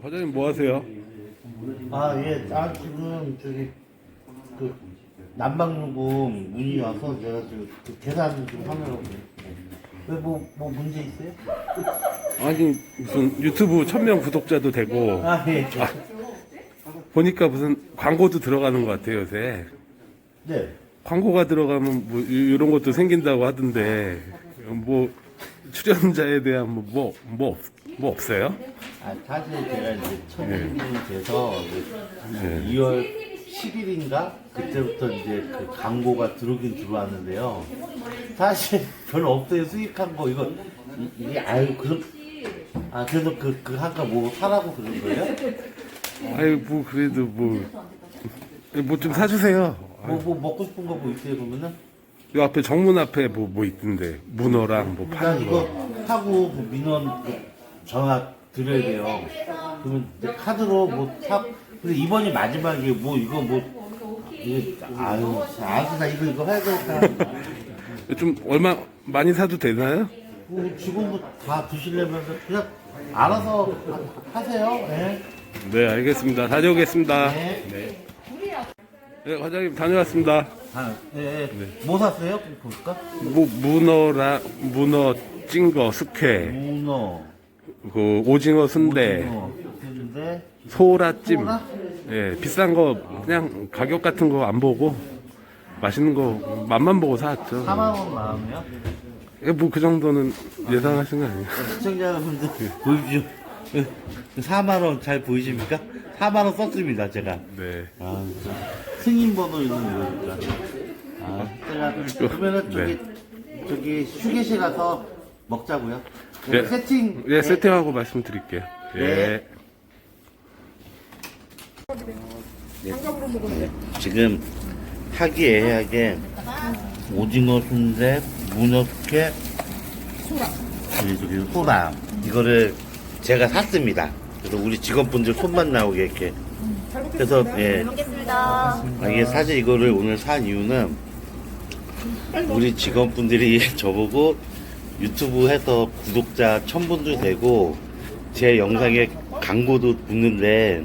과장님 뭐 하세요? 아, 예. 아, 지금 저기 그 난방요금 문의 와서 제가 지금 그 계산 좀 하느라고. 왜 뭐 뭐 문제 있어요? 아니 무슨 유튜브 천명 구독자도 되고 아, 예. 보니까 무슨 광고도 들어가는 것 같아요 요새 네. 광고가 들어가면 뭐 이- 이런 것도 생긴다고 하던데 뭐 출연자에 대한 뭐 뭐 뭐 뭐 없어요? 아, 사실 제가 이제 첫 일이 돼서 네. 2월 10일인가 그때부터 이제 그 광고가 들어오긴 들어왔는데요. 사실 별로 없어요. 수익한 거 이거 이- 이게 아유 그럼 아 그래서 그 그 한가 뭐 사라고 그런 거예요? 아유 뭐 그래도 뭐 뭐 좀 사주세요. 뭐 뭐 먹고 싶은 거 뭐 있어요 그러면은? 요 앞에 정문 앞에 뭐 뭐 있던데 문어랑 뭐나 파는 거. 이거 하고 그 민원 그 전화 드려야 돼요. 그러면 내 카드로 뭐 사. 근데 이번이 마지막이에요. 뭐 이거 뭐 이게 아유 알았어 나 이거 이거 해야 되겠다. 좀 얼마 많이 사도 되나요? 뭐 직원분 다 드시려면 그냥 알아서 하- 하세요. 예. 네 알겠습니다. 다녀오겠습니다. 네. 네, 과장님 다녀왔습니다. 아, 예, 예. 뭐 샀어요? 볼까? 뭐 문어랑 문어 찐거 숙회, 문어, 그 오징어 순대, 오징어, 근데 소라찜. 소라? 예, 비싼 거 그냥 가격 같은 거 안 보고 맛있는 거 맛만 보고 사왔죠. 4만 원 나오네요. 뭐 그 정도는 예상하신 거 아니에요? 시청자 여러분들 보십시오. 4만 원 잘 보이십니까? 4만 원 썼습니다 제가. 네. 아, 진짜. 승인 번호 있는 거니까. 아, 제가 그러면은 저기 저기 휴게실 가서 먹자고요. 네. 세팅. 예, 세팅하고 말씀드릴게요. 예. 네. 지금 화기애애하게 오징어 순대, 문어 숙회, 그리고 소라 이거를 제가 샀습니다. 그래서 우리 직원분들 손만 나오게 이렇게. 그래서 예. 먹겠습니다. 아, 이게 사실 이거를 오늘 산 이유는 우리 직원분들이 저보고 유튜브 해서 구독자 천분도 되고 제 영상에 광고도 붙는데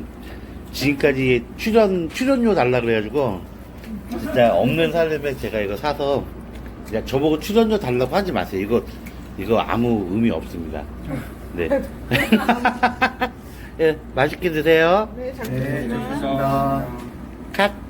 지금까지 출연 출연료 달라 그래가지고 진짜 없는 살림에 제가 이거 사서 그냥 저보고 출연료 달라고 하지 마세요. 이거 이거 아무 의미 없습니다. 네. 예, 맛있게 드세요. 네, 잘 컷.